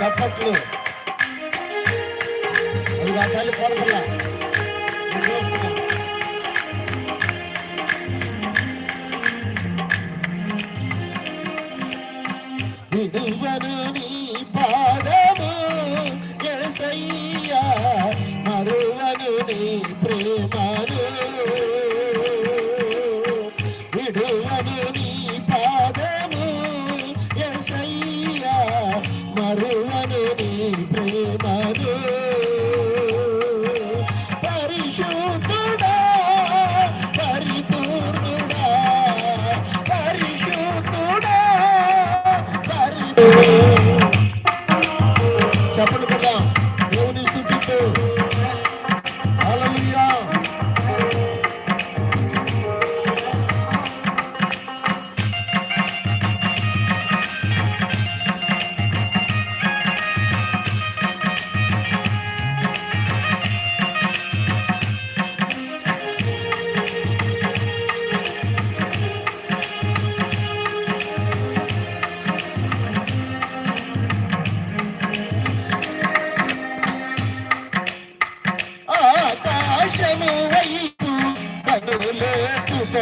చప్పట్లు అది ఆ Thank you.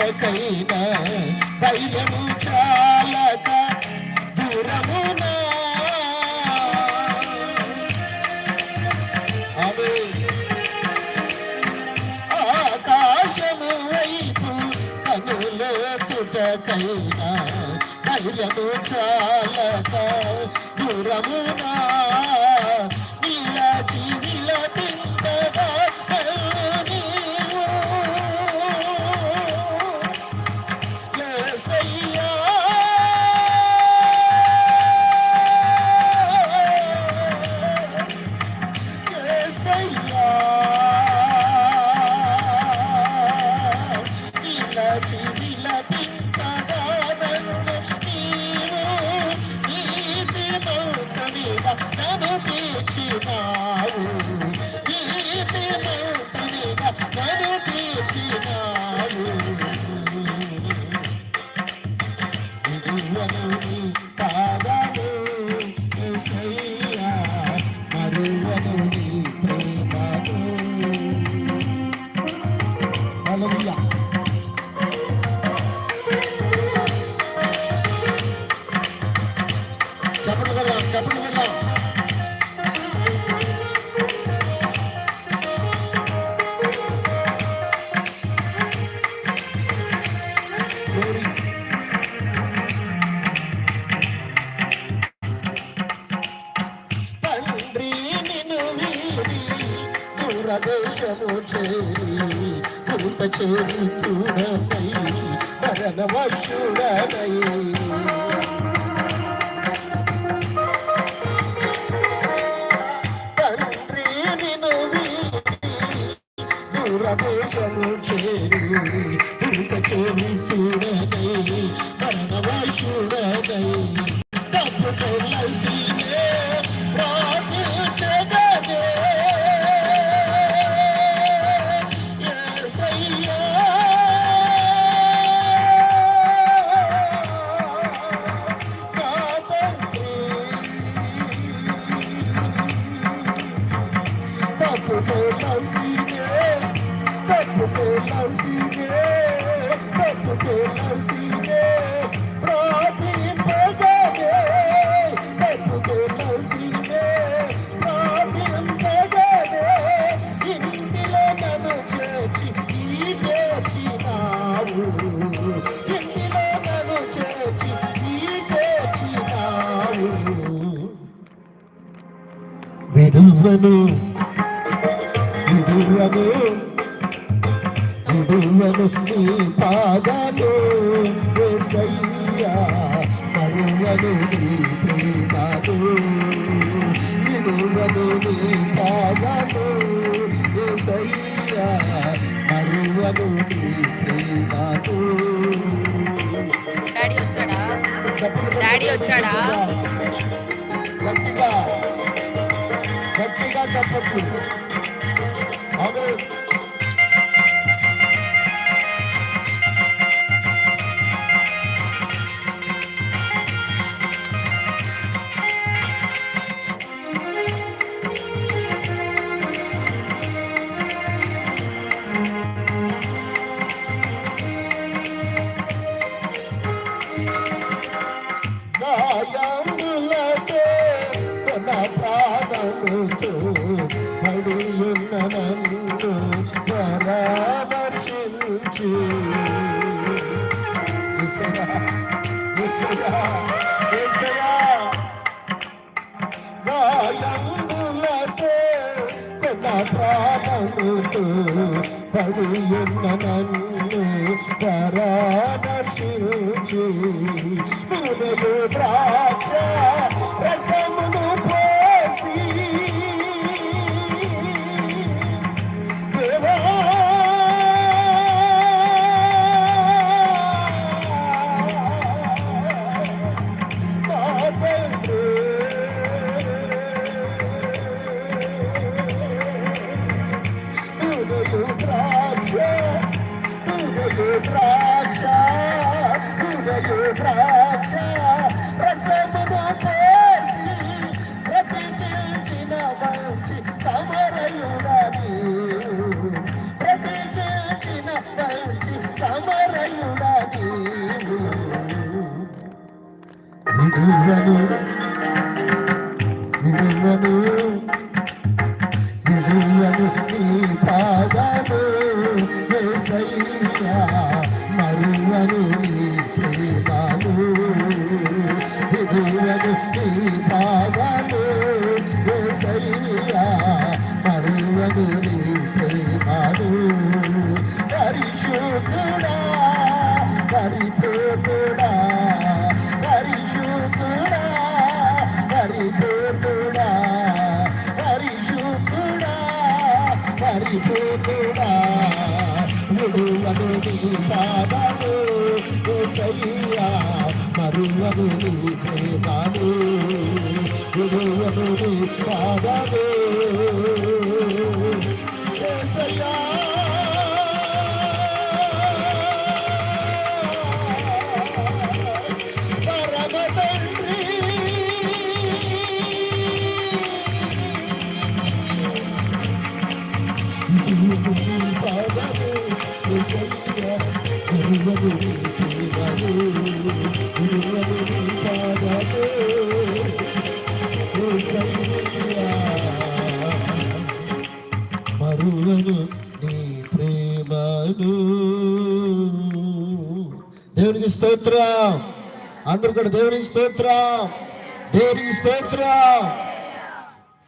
కనులేపుటకైన ధైర్యము చాలక దూరమునా. ఆకాశము వైపు కనులేపుటకైన ధైర్యము చాలక విడువను నీ ప్రదేశము చేరి కృత చేరి చూడనై మరణ వశుడనై. తండ్రి నిన్ను వీడి చేరి కృత చేరి మరణ వశుడనై. తప్పు విడువను విడువను విడువను నీ పాదము యేసయ్యా మరువను నీ ప్రేమను విడువను నీ పాదము యేసయ్యా మరువను నీ ప్రేమను డాడీ వచ్చాడా? డాడీ వచ్చాడా? గట్టిగా చెప్పట్లు కొన్న ప్రాణముతో పడియున్న నన్ను పరామర్శించి ద్రాక్ష రసమును ద్రాక్ష స్తోత్ర. అందరు కూడా దేవునికి స్తోత్ర. దేవునికి స్తోత్ర.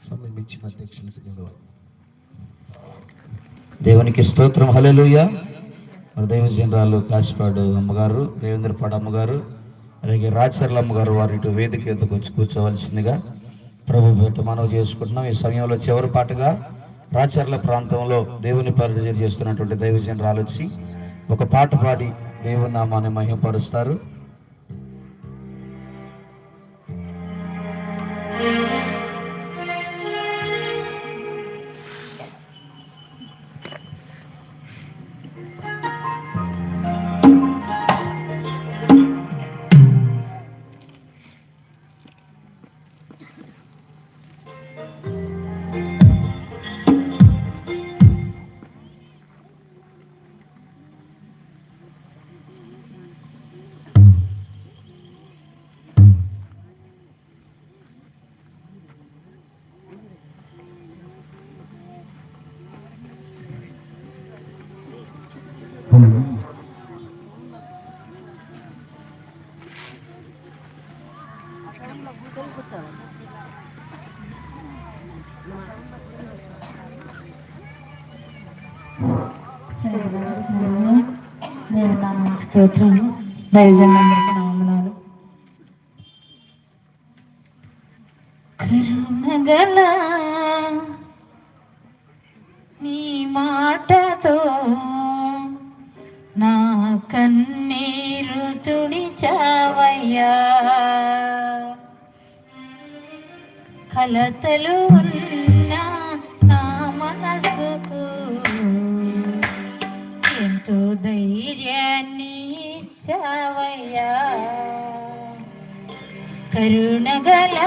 సమయం ఇచ్చిన అధ్యక్షునికి దేవునికి స్తోత్రం. హల్లెలూయ. మన దైవ జనరాలు కాశీపాడు అమ్మగారు రేవేంద్రపాడు అమ్మగారు అలాగే రాచర్ల అమ్మగారు వారి ఇటు వేదిక ఎందుకు వచ్చి కూర్చోవలసిందిగా ప్రభు పేట మనవి చేసుకుంటున్నాం. ఈ సమయంలో చివరి పాటగా రాచర్ల ప్రాంతంలో దేవుని పరిచయం చేస్తున్నటువంటి దైవ జనరాలు వచ్చి ఒక పాట పాడి దేవుని నామాన్ని మహిమపరుస్తారు. నా స్తోత్రం దైవజనులందరికీ నా కరుణగల నీ మాటతో నా కన్నీరు తుడిచావయ్యా. కలతలు ఉన్న కరుణగల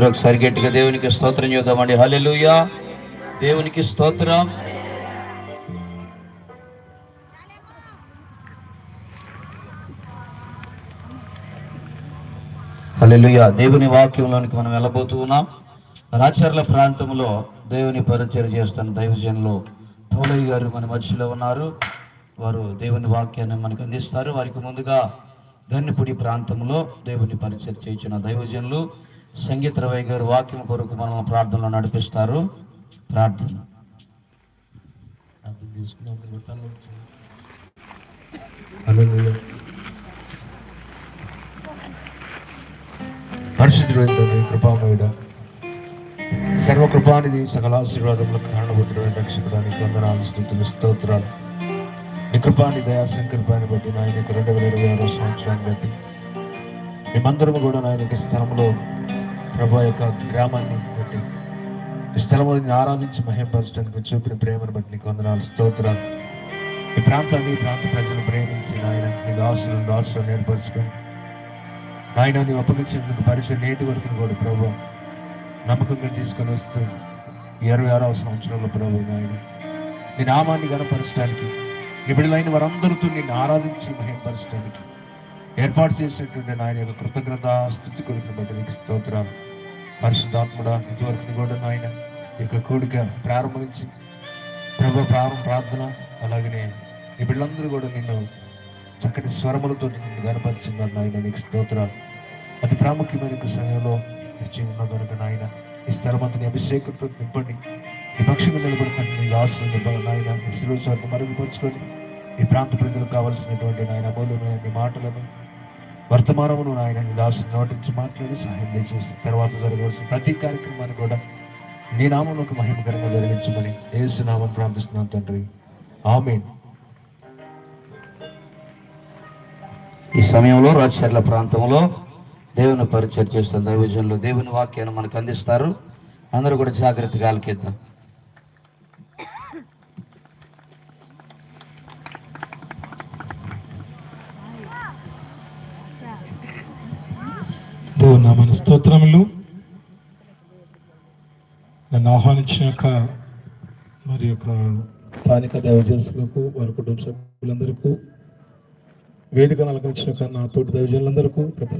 అందరూ ఒకసారి గట్టిగా దేవునికి స్తోత్రం చేద్దామండి హలెలుయా దేవునికి స్తోత్రం. హలెలుయా దేవుని వాక్యంలోనికి మనం వెళ్ళబోతూ ఉన్నాం. రాచర్ల ప్రాంతంలో దేవుని పరిచయం చేస్తున్న దైవజనులు పౌలయ్య గారు మన మధ్యలో ఉన్నారు. వారు దేవుని వాక్యాన్ని మనకు అందిస్తారు. వారికి ముందుగా గన్నిపుడి ప్రాంతంలో దేవుని పరిచయం చేయించిన దైవజనులు సంగీత రవయ్య గారు వాక్యం కొరకు మనం ప్రార్థనలో నడిపిస్తారు. ప్రార్థన. ప్రార్థన చేసుకున్నాం మీరు పరిశుద్ధుడైన కృపామయుడ సర్వకృపానిధి సకల ఆశీర్వాదములకు కారణభూతుడైన రక్షకుడానికి వందనాలు స్థుతులు స్తోత్రాలు. మీ కృపాని దయా సంకల్పాన్ని బట్టి నాయన రెండు వేల ఇరవై ఆరో సంవత్సరాన్ని బట్టి మేమందరం కూడా నాయన స్థలంలో ప్రభా యొక్క గ్రామాన్ని బట్టి ఈ స్థలంలో ఆరాధించి మహింపరచడానికి చూపిన ప్రేమను బట్టి నీకు వందనాలు స్తోత్రాలు. ఈ ప్రాంతాన్ని ప్రాంత ప్రజలు ప్రేమించి నాయన నీ దాసులను దాసులను ఏర్పరచుకొని నాయన నీ అప్పగించినందుకు పరిచయం నేటి వరకు కూడా ప్రభు నమ్మకంగా తీసుకొని వస్తూ ఇరవై ఆరవ సంవత్సరంలో ప్రభు నాయన నీ నామాన్ని గనపరచడానికి నీ వారందరితో నిన్ను ఆరాధించి మహింపరచడానికి ఏర్పాటు చేసినటువంటి నాయన యొక్క కృతజ్ఞత స్థుతి కొరకు బట్టి నీకు స్తోత్రాలు. పరిశుద్ధాత్ముడ ఇదివరకు కూడా నాయన ఈ యొక్క కోడిక ప్రారంభించి ప్రభు ప్రారంభ ప్రార్థన అలాగనే ఈ బిడ్డలందరూ కూడా నిన్ను చక్కటి స్వరములతో నిన్ను గనపరుచున్నారు నాయన. నీకు స్తోత్రాలు. అతి ప్రాముఖ్యమైన సమయంలో ఇచ్చి ఉన్న కనుక నాయన ఈ స్థలమంతని అభిషేకంతో నింపండి. ఈ పక్షంగా నిలబడుతున్న నీ ఆశలు నింపాలి నాయన. ఈ శిలువ మరుగుపరుచుకొని ఈ ప్రాంత ప్రజలకు కావలసినటువంటి నాయన అమూల్యమైన నీ మాటలను వర్తమానమును ఆయన దాసు నోటించి మాట్లాడి సహాయం చేసి తర్వాత జరగవలసిన ప్రతి కార్యక్రమాన్ని కూడా నీ నామంలోకి మహిమకరంగా జరిగించమని ఏసు నామం ప్రార్థిస్తున్నాను తండ్రి. ఆమెన్. ఈ సమయంలో రాజశర్ల ప్రాంతంలో దేవుని పరిచయం చేస్తున్న దైవజనులు దేవుని వాక్యాన్ని మనకు అందిస్తారు. అందరూ కూడా జాగ్రత్తగా ఆలకిద్దాం. నా మన స్తోత్రములు. నన్ను ఆహ్వానించిన యొక్క మరి యొక్క స్థానిక దైవజనులకు వారి కుటుంబ సభ్యులందరికీ వేదికను అలంకరించిన యొక్క నా తోటి దైవజనులందరికీ పెద్దలకు